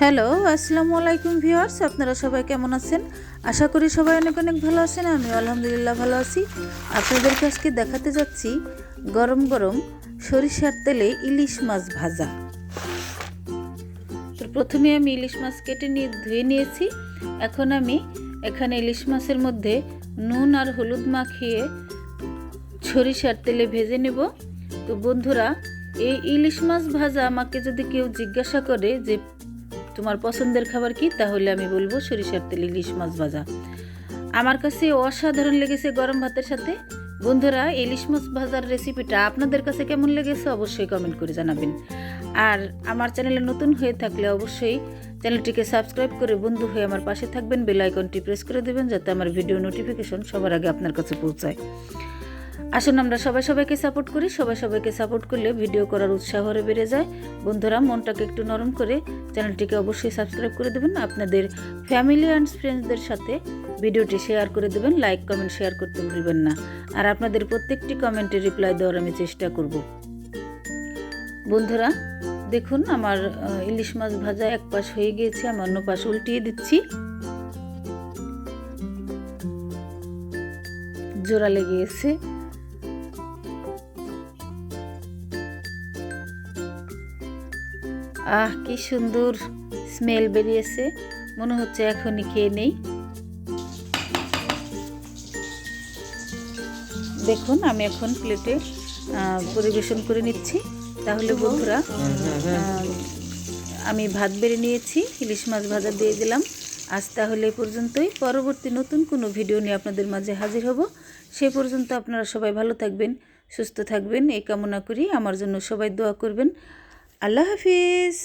Hello, আসসালামু আলাইকুম viewers, আপনারা সবাই কেমন আছেন? আশা করি সবাই অনেক অনেক ভালো আছেন আমি আলহামদুলিল্লাহ ভালো আছি। আপনাদেরকে আজকে দেখাতে যাচ্ছি গরম গরম সরিষার তেলে ইলিশ মাছ ভাজা। তো প্রথমে আমি ইলিশ মাছ কেটে নিয়ে, ধুয়ে নিয়েছি। এখন আমি এখানে ইলিশ মাছের মধ্যে নুন আর হলুদ মাখিয়ে সরিষার তেলে ভেজে নেব। তো বন্ধুরা, এই ইলিশ মাছ ভাজা আমাকে যদি কেউ জিজ্ঞাসা করে যে তোমার পছন্দের খাবার কি? তাহলে আমি বলব সরিষার তেল, ইলিশ মাছ ভাজা। আমার কাছে অসাধারণ লেগেছে গরম ভাতের সাথে। বন্ধুরা, ইলিশ মাছ ভাজার রেসিপিটা আপনাদের কাছে কেমন লেগেছে অবশ্যই কমেন্ট করে জানাবেন। আর আমার চ্যানেলে নতুন হয়ে থাকলে অবশ্যই চ্যানেলটিকে সাবস্ক্রাইব করে বন্ধু হয়ে আমার পাশে থাকবেন। বেল আইকনটি প্রেস করে দেবেন, যাতে আমার ভিডিও নোটিফিকেশন সবার আগে আপনার কাছে পৌঁছায়। আসুন আমরা সবাই সবাইকে সাপোর্ট করি। সবাই সবাইকে সাপোর্ট করলে ভিডিও করার উৎসাহ বেড়ে যায়। বন্ধুরা, মনটাকে একটু নরম করে চ্যানেলটিকে অবশ্যই সাবস্ক্রাইব করে দেবেন। আপনাদের ফ্যামিলি অ্যান্ড ফ্রেন্ডসদের সাথে ভিডিওটি শেয়ার করে দেবেন। লাইক কমেন্ট শেয়ার করতে ভুলবেন না। আর আপনাদের প্রত্যেকটি কমেন্টে রিপ্লাই দেওয়ার আমি চেষ্টা করব। বন্ধুরা, দেখুন আমার ইলিশ মাছ ভাজা এক পাশ হয়ে গিয়েছে, আমি অন্য পাশ উল্টিয়ে দিচ্ছি। জোড়া লেগে গেছে। আহ, কি সুন্দর স্মেল বেরিয়েছে। মনে হচ্ছে এখনই খেয়ে নেই। দেখুন, আমি এখন প্লেটে পরিবেশন করে নিচ্ছি। তাহলে বন্ধুরা আমি ভাত বেড়ে নিয়েছি, ইলিশ মাছ ভাজা দিয়ে দিলাম। আজ তাহলে পর্যন্তই। পরবর্তী নতুন কোনো ভিডিও নিয়ে আপনাদের মাঝে হাজির হব। সে পর্যন্ত আপনারা সবাই ভালো থাকবেন, সুস্থ থাকবেন। এই কামনা করি। আমার জন্য সবাই দোয়া করবেন। আল্লাহ হাফিজ